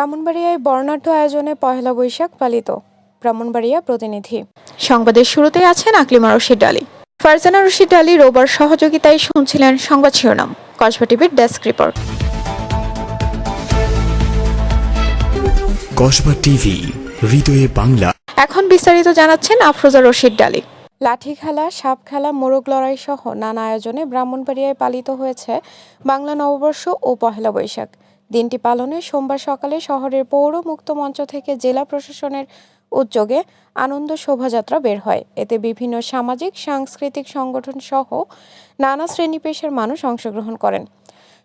ব্রাহ্মণবাড়িয়ায় বর্ণাঢ্য আয়োজনে পহেলা বৈশাখ পালিত। ব্রাহ্মণবাড়িয়া প্রতিনিধি। সংবাদের শুরুতেই আছেন আকলিমা রশিদ আলী ফারজানা রশিদ আলী রোবার সহযোগিতায় শুনছিলেন সংবাদ শিরোনাম। কসবা টিভির ডেস্ক রিপোর্ট। কসবা টিভি হৃদয়ে বাংলা। এখন বিস্তারিত জানাচ্ছেন আফরোজা রশিদ ডালি। লাঠি খেলা সাপ খেলা মোরগ লড়াই সহ নানা আয়োজনে ব্রাহ্মণবাড়িয়ায় পালিত হয়েছে বাংলা নববর্ষ ও পহেলা বৈশাখ। দিনটি পালনে সোমবার সকালে শহরের পৌর মুক্ত মঞ্চ থেকে জেলা প্রশাসনের উদ্যোগে আনন্দ শোভাযাত্রা বের হয়। এতে বিভিন্ন সামাজিক, সাংস্কৃতিক সংগঠন সহ নানা শ্রেণি পেশার মানুষ অংশগ্রহণ করেন।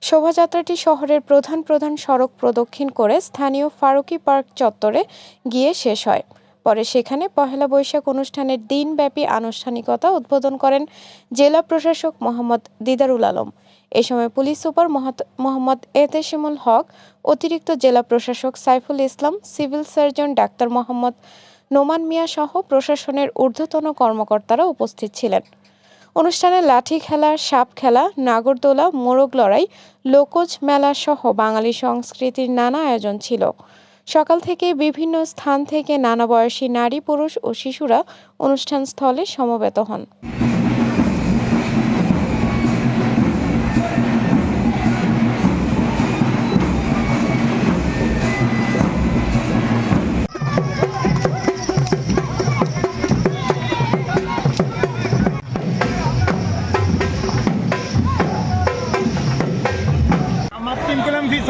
শোভাযাত্রাটি শহরের প্রধান প্রধান সড়ক প্রদক্ষিণ করে স্থানীয় ফারুকি পার্ক চত্বরে গিয়ে শেষ হয়। পরে সেখানে পহেলা বৈশাখ অনুষ্ঠানের দিনব্যাপী আনুষ্ঠানিকতা উদ্বোধন করেন জেলা প্রশাসক মোহাম্মদ দিদারুল আলম। এ সময় পুলিশ সুপার মোহাম্মদ এতেশিমুল হক, অতিরিক্ত জেলা প্রশাসক Saiful Islam, civil surgeon doctor Mohammad Noman Mia সহ প্রশাসনের ঊর্ধ্বতন কর্মকর্তারা উপস্থিত ছিলেন। অনুষ্ঠানে লাঠি খেলা, সাপ খেলা, নাগরদোলা, মোরগ লড়াই, লোকজ মেলা সহ বাঙালি সংস্কৃতির নানা আয়োজন ছিল। সকাল থেকে বিভিন্ন স্থান থেকে নানা বয়সী নারী, পুরুষ ও শিশুরা অনুষ্ঠান স্থলে সমবেত হন।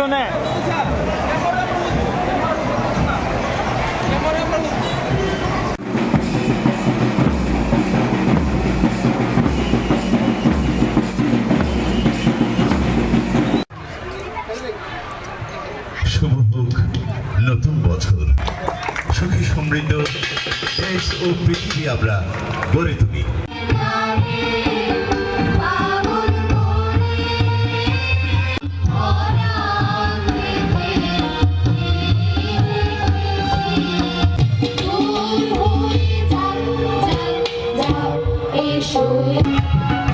পিছনে। নতুন বছর। সুখী সমৃদ্ধ দেশ ও পৃথিবী আমরা গড়ে তুলি। issue.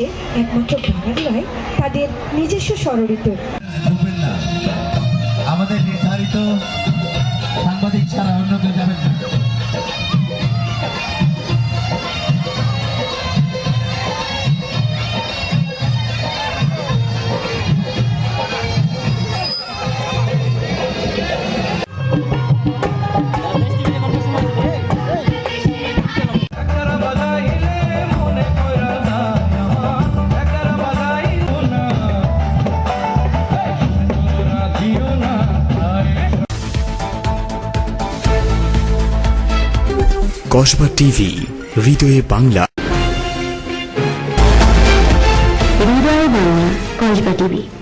বিশ্বে একমাত্র বাঙালি নয় তাদের নিজস্ব স্বরলিপি। আমাদের নির্ধারিত কসবা টিভি হৃদয়ে বাংলা। হৃদয় বাংলা কসবা টিভি।